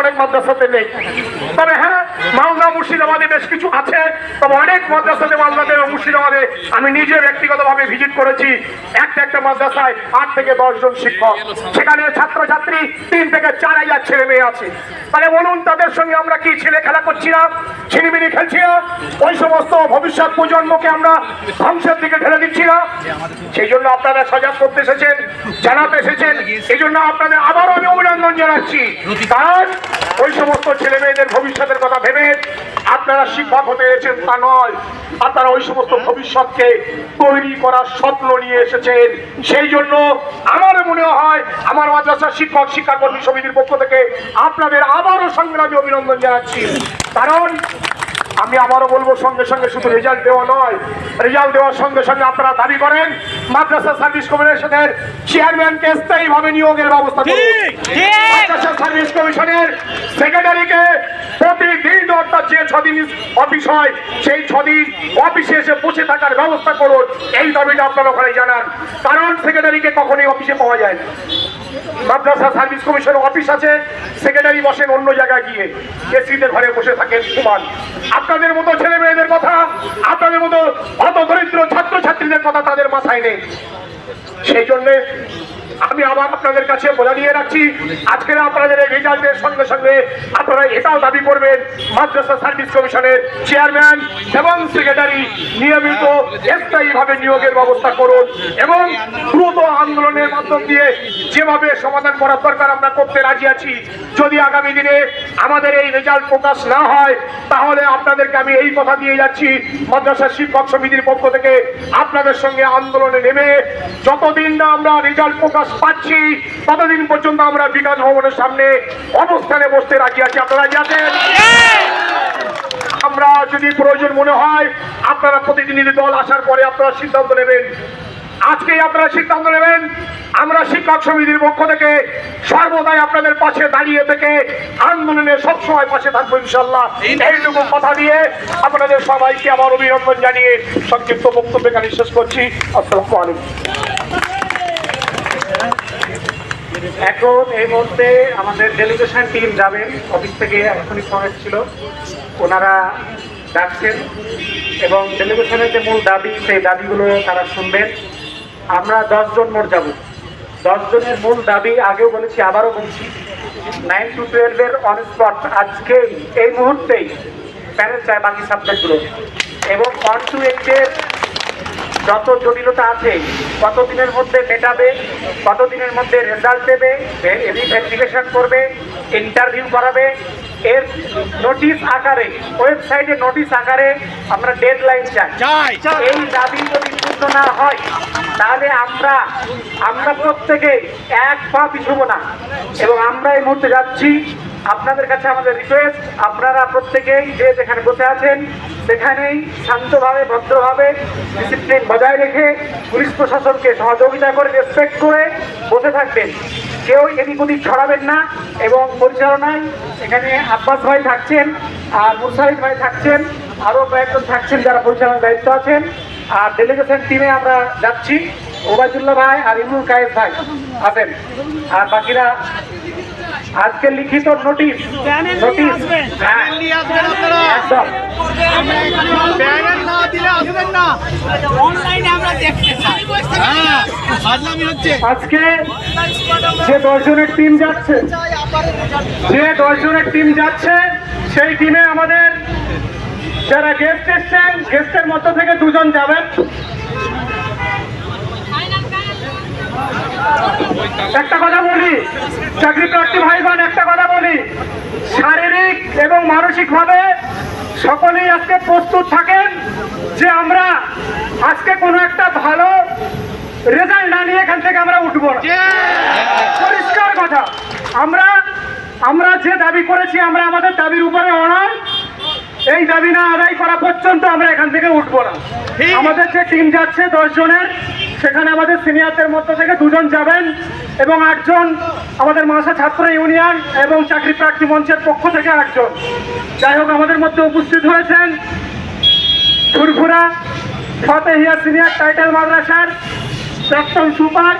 অনেক মাদ্রাসাতে নেই। তবে হ্যাঁ মালদা মুর্শিদাবাদে বেশ কিছু আছে। তবে অনেক মাদ্রাসাতে, মালদাতে মুর্শিদাবাদে আমি নিজে ব্যক্তিগতভাবে ভিজিট করেছি। একটা একটা মাদ্রাসায় আট থেকে দশ জন শিক্ষক। সেখানে ছাত্রছাত্রী, তিন থেকে চার হাজার ছেলে মেয়ে আছে। তাহলে বলুন, তাদের সঙ্গে আমরা কি ছেলে খেলা করছি না? ছিনিমিনি খেলছি না? ওই সমস্ত ভবিষ্যৎ প্রজন্মকে আমরা ধ্বংসের দিকে ঠেলে দিচ্ছি না? সেই জন্য আপনারা সজাগ করতে এসেছেন, জানাতে এসেছেন। এই জন্য আপনাদের আবারও আমি অভিনন্দন জানাচ্ছি। কারণ ওই সমস্ত ছেলে মেয়েদের ভবিষ্যতের কথা ভেবে আপনারা শিক্ষক হতে এসেছেন তা নয়। আপনারা ওই সমস্ত ভবিষ্যৎকে তৈরি করার স্বপ্ন নিয়ে এসেছেন। সেই জন্য আমার মনে হয় আমার মাদ্রাসা শিক্ষক, শিক্ষাকর্মী সমিতির পক্ষ থেকে আপনাদের আবারও সংগ্রামী অভিনন্দন জানাচ্ছি। কারণ আমি আবারও বলব সঙ্গে সঙ্গে শুধু রেজাল্ট দেওয়া নয়। রেজাল্ট দেওয়ার সঙ্গে সঙ্গে আপনারা দাবি করেন মাদ্রাসা সার্ভিস কমিশনের চেয়ারম্যানকে স্থায়ীভাবে নিয়োগের ব্যবস্থা মাদ্রাসা সার্ভিস কমিশনের সেক্রেটারিকে প্রতিদিন অর্থাৎ যে ছদিন অফিস হয় সেই ছদিন অফিসে এসে বসে থাকার ব্যবস্থা করুন। এই দাবিটা আপনারা ওখানে জানান। কারণ সেক্রেটারিকে কখনোই অফিসে পাওয়া যায় না। মাদ্রাসা সার্ভিস কমিশন অফিস আছে, সেক্রেটারি বসেন অন্য জায়গায় গিয়ে। কেসিদের ঘরে বসে থাকেন সমান আপনাদের মতো ছেলে মেয়েদের কথা, আপনাদের মতো অত দরিদ্র ছাত্রছাত্রীদের কথা তাদের মাথায় নেই। সেই জন্যে আমি আবার আপনাদের কাছে বলে দিয়ে রাখছি আজকের আপনাদের এই রেজাল্টের সঙ্গে সঙ্গে আপনারা এটাও দাবি করবেন, মাদ্রাসা সার্ভিস কমিশনের চেয়ারম্যান এবং সেক্রেটারি নিয়মিত স্থায়ীভাবে নিয়োগের ব্যবস্থা করুন এবং দ্রুত আন্দোলনের মাধ্যম দিয়ে যেভাবে সমাধান করার দরকার আমরা করতে রাজি আছি। যদি আগামী দিনে আমাদের এই রেজাল্ট প্রকাশ না হয়, তাহলে আপনাদেরকে আমি এই কথা দিয়ে যাচ্ছি, মাদ্রাসা শিক্ষক সমিতির পক্ষ থেকে আপনাদের সঙ্গে আন্দোলনে নেমে যতদিন না আমরা রেজাল্ট প্রকাশ পাচ্ছি। ততদিন পর্যন্ত আমরা বিকাশ ভবনের সামনে অবস্থানে বসতে রাজি আছি। আপনারা আছেন? আমরা যদি প্রয়োজন মনে হয়, আপনারা প্রতিনিধি দল আসার পরে আপনারা সিদ্ধান্ত নেবেন। আজকেই আপনারা সিদ্ধান্ত নেবেন, আমরা শিক্ষক সমিতির পক্ষ থেকে সর্বদাই আপনাদের পাশে দাঁড়িয়ে থেকে আন্দোলনে সবসময় পাশে থাকব ইনশাল্লাহ এইটুকু কথা দিয়ে আপনাদের সবাইকে আমার অভিনন্দন জানিয়ে সংক্ষিপ্ত বক্তব্য এখানে শেষ করছি। আসসালামু আলাইকুম। এখন এই মুহূর্তে আমাদের ডেলিগেশন টিম যাবেন অফিস থেকে এখনই ফোন ছিল ওনারা ডাকছেন এবং ডেলিগেশনের যে মূল দাবি, সেই দাবিগুলো তারা শুনবেন। আমরা দশজন মোট যাব। দশজনের মূল দাবি, আগেও বলেছি, আবারও বলছি নাইন টু টুয়েলভের অন স্পট আজকেই, এই মুহূর্তেই প্যারেন্ট চায় বাকি সাবজেক্টগুলো এবং ওয়ান টু এইটের যত জটিলতা আছে কত দিনের মধ্যে মেটাবে কত দিনের মধ্যে রেজাল্ট দেবে ভেরিফিকেশন করবে ইন্টারভিউ করাবে এর নোটিশ আকারে ওয়েবসাইটে নোটিশ আকারে আমরা ডেড লাইন চাই। এই দাবি যদি পূর্ণ না হয় তাহলে আমরা আমরা প্রত্যেকে এক পা পিছুবো না। এবং আমরা এই মুহূর্তে যাচ্ছি আপনাদের কাছে আমাদের রিকোয়েস্ট আপনারা প্রত্যেকেই যে যেখানে বসে আছেন, সেখানেই শান্তভাবে, ভদ্রভাবে ডিসিপ্লিন বজায় রেখে পুলিশ প্রশাসনকে সহযোগিতা করে রেসপেক্ট করে বসে থাকবেন। কেউ এদিক ওদিক ছড়াবেন না এবং পরিচালনায় এখানে আব্বাস ভাই থাকছেন, আর মুসাহিদ ভাই থাকছেন, আরও কয়েকজন থাকছেন যারা পরিচালনার দায়িত্ব আছেন। আর ডেলিগেশন টিমে আমরা যাচ্ছি, ওবায়দুল্লাহ ভাই আর ইমরুল কায়েদ ভাই আছেন। আর বাকিরা আজকে লিখিত নোটিশ। নোটিশ। হ্যাঁ। হ্যাঁ আজকে যে দশজনের টিম যাচ্ছে যে দশজনের টিম যাচ্ছে সেই টিমে আমাদের যারা গেস্ট এসছেন গেস্টের মধ্য থেকে দুজন যাবেন। একটা কথা বলি চাকরি প্রার্থী ভাইগণ একটা কথা বলি। শারীরিক এবং মানসিকভাবে সকলেই আজকে প্রস্তুত থাকেন যে আমরা আজকে কোনো একটা ভালো রেজাল্ট না নিয়ে এখান থেকে আমরা উঠবো পরিষ্কার কথা। আমরা আমরা যে দাবি করেছি আমরা আমাদের দাবির উপরে অনর এই দাবি না আদায় করা পর্যন্ত আমরা এখান থেকে উঠবো না। আমাদের যে টিম যাচ্ছে দশ জনের সেখানে আমাদের সিনিয়রদের মধ্য থেকে দুজন যাবেন এবং আটজন আমাদের মাসা ছাত্র ইউনিয়ন এবং চাকরি প্রার্থী মঞ্চের পক্ষ থেকে আটজন। যাই হোক, আমাদের মধ্যে উপস্থিত হয়েছেন ফুরফুরা, ফতেহিয়া সিনিয়র টাইটেল মাদ্রাসার প্রাক্তন সুপার।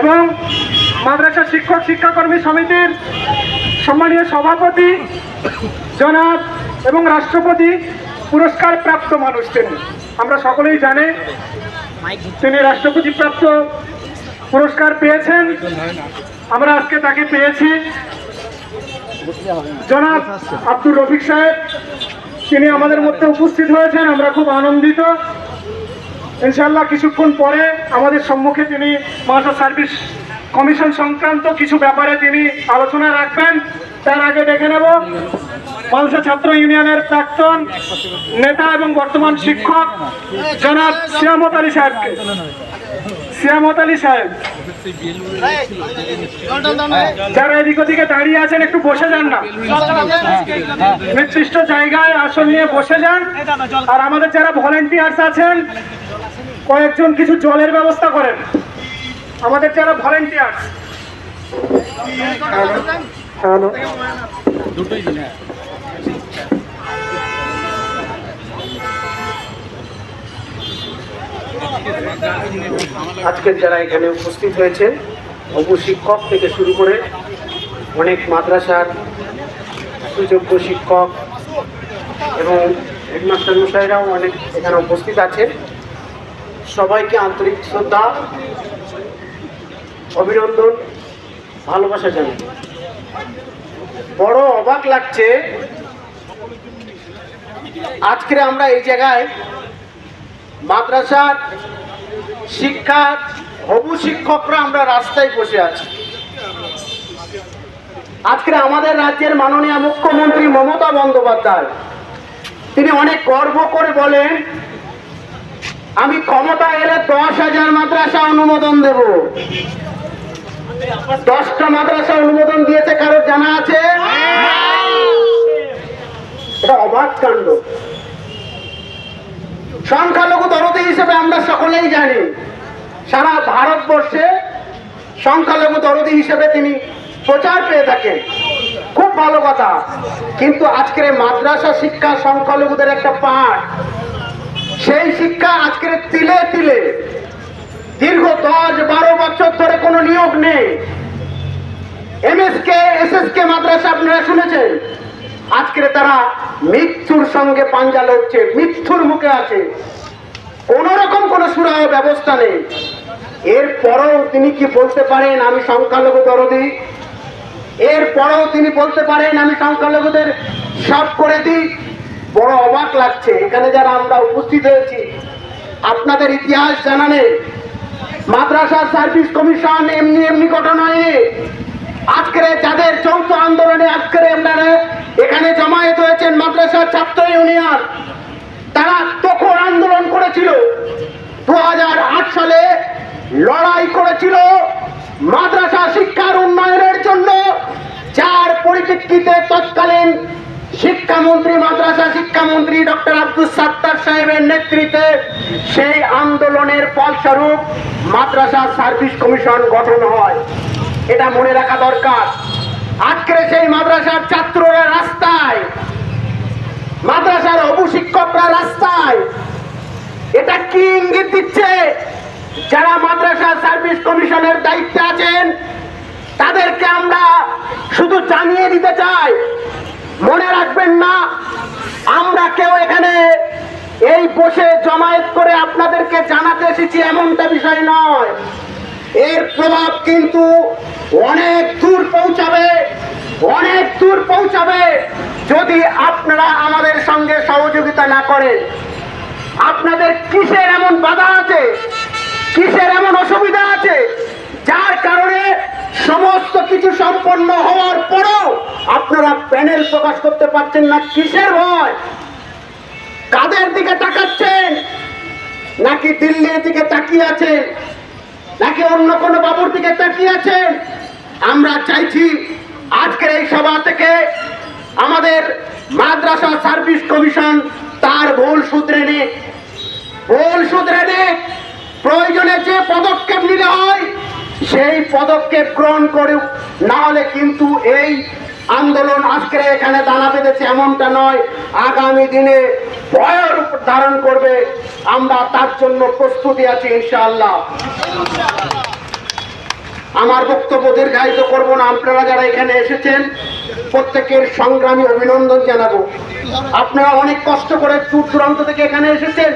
এবং মাদ্রাসা শিক্ষক শিক্ষাকর্মী সমিতির সম্মানীয় সভাপতি জনাব এবং রাষ্ট্রপতি পুরস্কার প্রাপ্ত মানুষ তিনি। আমরা সকলেই জানি তিনি রাষ্ট্রপতি প্রাপ্ত পুরস্কার পেয়েছেন। আমরা আজকে তাকে পেয়েছি। জনাব আব্দুর রফিক সাহেব, তিনি আমাদের মধ্যে উপস্থিত হয়েছেন। আমরা খুব আনন্দিত। ইনশাল্লাহ কিছুক্ষণ পরে আমাদের সম্মুখে তিনি মাস্টার সার্ভিস কমিশন সংক্রান্ত কিছু ব্যাপারে তিনি আলোচনা রাখবেন। তার আগে দেখে নেব মালসা ছাত্র ইউনিয়নের প্রাক্তন নেতা এবং বর্তমান শিক্ষক জনাব সিয়ামত আলী সাহেবকে। সিয়ামত আলী সাহেব। যারা এদিক ওদিকে দাঁড়িয়ে আছেন, একটু বসে যান না। নির্দিষ্ট জায়গায় আসন নিয়ে বসে যান। আর আমাদের যারা ভলেন্টিয়ার্স আছেন, কয়েকজন কিছু জলের ব্যবস্থা করেন। আমাদের যারা ভলেন্টিয়ার্স হ্যালো। আজকের যারা এখানে উপস্থিত হয়েছে অবু শিক্ষক থেকে শুরু করে অনেক মাদ্রাসার সুযোগ্য শিক্ষক এবং হেডমাস্টার মশাইরাও অনেক এখানে উপস্থিত আছে সবাইকে আন্তরিক শ্রদ্ধা অভিনন্দন ভালোবাসা জানাই। অবাক লাগছে। আজকে আমরা এই জায়গায় মাদ্রাসার শিক্ষা হবু শিক্ষকরা আমরা রাস্তায় বসে আছি। আজকে আমাদের রাজ্যের মাননীয় মুখ্যমন্ত্রী মমতা বন্দ্যোপাধ্যায়, তিনি অনেক গর্ব করে বলেন, আমি ক্ষমতা এলে দশ হাজার মাদ্রাসা অনুমোদন দেব। দশটা মাদ্রাসা অনুমোদন দিয়েছে কারোর জানা আছে? এটা অবাক কাণ্ড। সংখ্যালঘু দরদি হিসেবে আমরা সকলেই জানি, সারা ভারতবর্ষে সংখ্যালঘু দরদি হিসেবে তিনি প্রচার পেয়ে থাকেন। খুব ভালো কথা। কিন্তু আজকের মাদ্রাসা শিক্ষা সংখ্যালঘুদের একটা পাঠ, সেই শিক্ষা আজকের তিলে তিলে দীর্ঘ দশ, বারো বছর ধরে কোনো নিয়োগ নেই। এমএসকে, এসএসকে মাদ্রাসা আপনারা শুনেছেন? আজকের তারা মৃত্যুর সঙ্গে পাঞ্জা লড়ছে, মৃত্যুর মুখে আছে। কোন রকম কোন সুরাহ ব্যবস্থা নেই। এরপরেও তিনি কি বলতে পারেন আমি সংখ্যালঘু দরদি? এরপরেও তিনি বলতে পারেন আমি সংখ্যালঘুদের সব করে দিই। বড় অবাক লাগছে, এখানে যারা আমরা উপস্থিত হয়েছি। আপনাদের ইতিহাস জানা নেই। মাদ্রাসা সার্ভিস কমিশন এমনি এমনি ঘটনা নয় আজকের যাদের চৌথ আন্দোলনে হয়েছেন মাদ্রাসা ছাত্র ইউনিয়ন, তারা তখন আন্দোলন করেছিল। দু সালে লড়াই করেছিল মাদ্রাসা শিক্ষার উন্নয়নের জন্য। যার পরিপ্রেক্ষিতে তৎকালীন শিক্ষামন্ত্রী, মাদ্রাসা শিক্ষামন্ত্রী ডক্টর আব্দুল সাত্তার সাহেবের নেতৃত্বে সেই আন্দোলনের ফলস্বরূপ মাদ্রাসা সার্ভিস কমিশন গঠন হয়। এটা মনে রাখা দরকার। আজকের সেই মাদ্রাসার ছাত্ররা রাস্তায় মাদ্রাসার অবু শিক্ষকরা রাস্তায় এটা কি ইঙ্গিত দিচ্ছে? যারা মাদ্রাসা সার্ভিস কমিশনের দায়িত্বে আছেন, তাদেরকে আমরা শুধু জানিয়ে দিতে চাই, মনে রাখবেন না, আমরা কেউ এখানে এই বসে জমায়েত করে আপনাদেরকে জানাতে এসেছি এমনটা বিষয় নয়। এর প্রভাব কিন্তু অনেক দূর পৌঁছাবে। অনেক দূর পৌঁছাবে যদি আপনারা আমাদের সঙ্গে সহযোগিতা না করেন। আপনাদের কিসের এমন বাধা আছে? কিসের এমন অসুবিধা আছে? যার কারণে সমস্ত কিছু সম্পন্ন হওয়ার পরেও আপনারা প্যানেল প্রকাশ করতে পারছেন না, কিসের ভয়? কাদের দিকে তাকাচ্ছেন? নাকি দিল্লির দিকে তাকিয়ে আছেন? নাকি অন্য কোনো বাবুর দিকে তাকিয়ে আছেন? আমরা চাইছি আজকের এই সভা থেকে আমাদের মাদ্রাসা সার্ভিস কমিশন তার ভুল শুধরে নিক ভুল শুধরে নিক প্রয়োজনে যে পদক্ষেপ নিতে হয়, সেই পদক্ষেপ গ্রহণ করুক। না হলে কিন্তু এই আন্দোলন আজকে এখানে দানা বেঁধেছে এমনটা নয়। আগামী দিনে ভয়ের ধারণ করবে। আমরা তার জন্য প্রস্তুতি আছি, ইনশাআল্লাহ। আমার বক্তব্য দীর্ঘায়িত করব না। আপনারা যারা এখানে এসেছেন, প্রত্যেকের সংগ্রামী অভিনন্দন জানাব। আপনারা অনেক কষ্ট করে দূর দূরান্ত থেকে এখানে এসেছেন।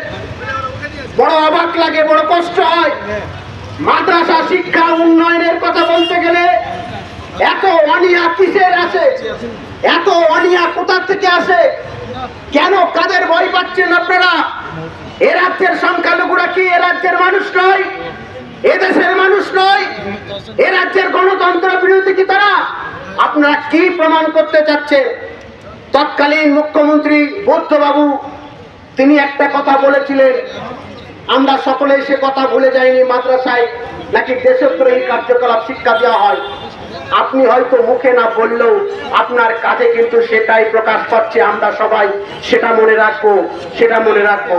বড় অবাক লাগে, বড় কষ্ট হয়। মাদ্রাসা শিক্ষা উন্নয়নের কথা বলতে গেলে এত অনিয়া কিসের আসে এত অনিয়া কোথা থেকে আসে? কেন কাদের ভয় পাচ্ছেন আপনারা? এ রাজ্যের সংখ্যালঘুরা কি এ রাজ্যের মানুষ নয়? এদেশের মানুষ নয়, এ রাজ্যের গণতন্ত্র বিরোধী কি তারা? আপনারা কি প্রমাণ করতে চাচ্ছেন? তৎকালীন মুখ্যমন্ত্রী বুদ্ধবাবু, তিনি একটা কথা বলেছিলেন, আমরা সকলে সে কথা ভুলে যাইনি মাদ্রাসায়, নাকি দেশদ্রোহী কার্যকলাপ শিক্ষা দেওয়া হয়। আপনি হয়তো মুখে না বললেও আপনার কাজে কিন্তু সেটাই প্রকাশ পাচ্ছে। আমরা সবাই সেটা মনে রাখব, সেটা মনে রাখব।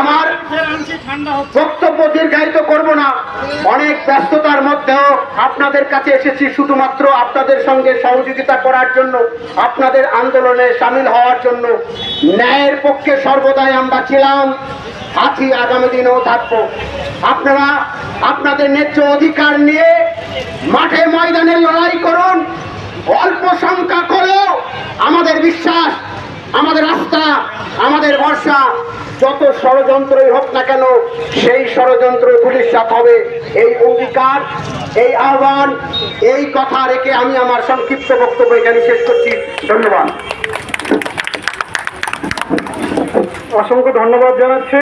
আমার বক্তব্য দীর্ঘায়িত করব না। অনেক ব্যস্ততার মধ্যেও আপনাদের কাছে এসেছি শুধুমাত্র আপনাদের সঙ্গে সহযোগিতা করার জন্য, আপনাদের আন্দোলনে সামিল হওয়ার জন্য। ন্যায়ের পক্ষে সর্বদাই আমরা ছিলাম আছি আগামী দিনেও থাকব। আপনারা আপনাদের ন্যায্য অধিকার নিয়ে মাঠে ময়দানে লড়াই করুন যত ষড়যন্ত্রই হোক না কেন, সেই ষড়যন্ত্র পুলিশাত হবে এই অঙ্গীকার, এই আহ্বান, এই কথা রেখে আমি আমার সংক্ষিপ্ত বক্তব্য এখানে শেষ করছি। ধন্যবাদ। অসংখ্য ধন্যবাদ জানাচ্ছি।